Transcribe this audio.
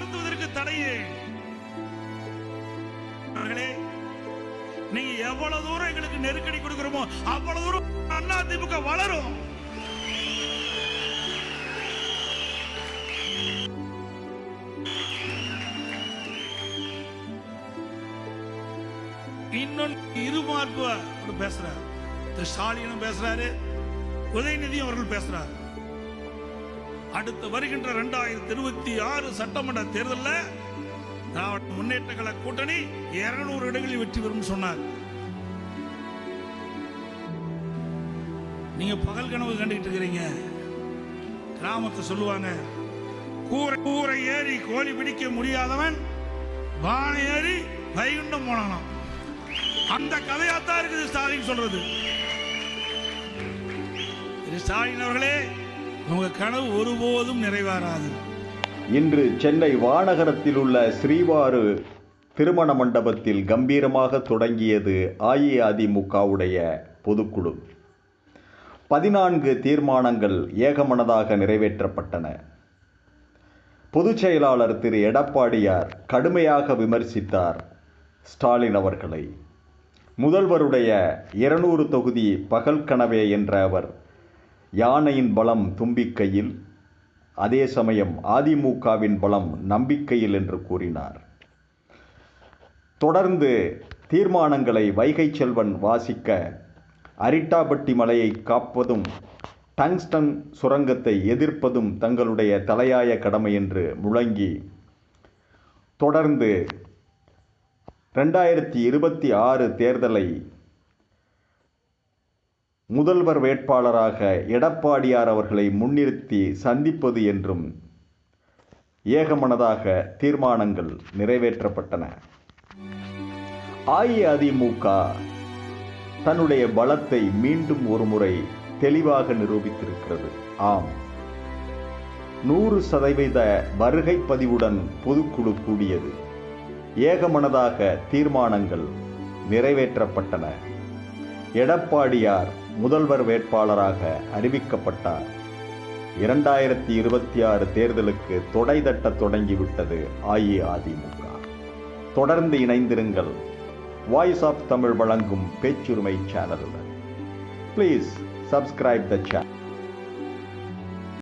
நடத்துவதற்கு தடையே நீங்க எவ்வளவு தூரம் எங்களுக்கு நெருக்கடி கொடுக்கிறோமோ அவ்வளவு தூரம் அண்ணா திமுக வளரும். இன்னொன்று இருமார்பு பேசுறாரு. ஸ்டாலினும் பேசுறாரு உதயநிதி அவர்கள் பேசுறாரு. அடுத்து வருகின்ற இரண்டாயிரத்தி இருபத்தி ஆறு சட்டமன்ற தேர்தலில் திராவிட முன்னேற்ற கழக கூட்டணி இருநூறு இடங்களில் வெற்றி பெறும் சொன்னார். நீங்க பகல் கனவு கண்டுகிட்டு இருக்கிறீங்க. கிராமத்தை சொல்லுவாங்க கூரை கூரை ஏறி கோழி பிடிக்க முடியாதவன் வானை ஏறி வைகுண்டம் போனானாம். அந்த கதையாத்தான் இருக்குது ஸ்டாலின் சொல்றது. ஸ்டாலின் அவர்களே உங்க கனவு ஒருபோதும் நிறைவேறாது. இன்று சென்னை வானகரத்தில் உள்ள ஸ்ரீவாரு திருமண மண்டபத்தில் கம்பீரமாக தொடங்கியது அஇஅதிமுகவுடைய பொதுக்குழு. பதினான்கு தீர்மானங்கள் ஏகமனதாக நிறைவேற்றப்பட்டன. பொதுச் செயலாளர் திரு. எடப்பாடியார் கடுமையாக விமர்சித்தார் ஸ்டாலின் அவர்களை. முதல்வருடைய இருநூறு தொகுதி பகல் கனவே என்ற அவர் யானையின் பலம் தும்பிக்கையில் அதே சமயம் அதிமுகவின் பலம் நம்பிக்கையில் என்று கூறினார். தொடர்ந்து தீர்மானங்களை வைகை செல்வன் வாசிக்க அரிட்டாபட்டி மலையை காப்பதும் டங்ஸ்டன் சுரங்கத்தை எதிர்ப்பதும் தங்களுடைய தலையாய கடமை என்று முழங்கி தொடர்ந்து ரெண்டாயிரத்தி இருபத்தி ஆறு தேர்தலை முதல்வர் வேட்பாளராக எடப்பாடியார் அவர்களை முன்னிறுத்தி சந்திப்பது என்றும் ஏகமனதாக தீர்மானங்கள் நிறைவேற்றப்பட்டன. அஇஅதிமுக தன்னுடைய பலத்தை மீண்டும் ஒருமுறை தெளிவாக நிரூபித்திருக்கிறது. ஆம். நூறு சதவீத வருகை பதிவுடன் பொதுக்குழு கூடியது. ஏகமனதாக தீர்மானங்கள் நிறைவேற்றப்பட்டன. எடப்பாடியார் முதல்வர் வேட்பாளராக அறிவிக்கப்பட்டார். இரண்டாயிரத்தி இருபத்தி ஆறு தேர்தலுக்கு தொடை தட்ட தொடங்கிவிட்டது அஇஅதிமுக. தொடர்ந்து இணைந்திருங்கள். வாய்ஸ் ஆஃப் தமிழ் வழங்கும் பேச்சுரிமை சேனலுடன் ப்ளீஸ் சப்ஸ்கிரைப் த சேனல்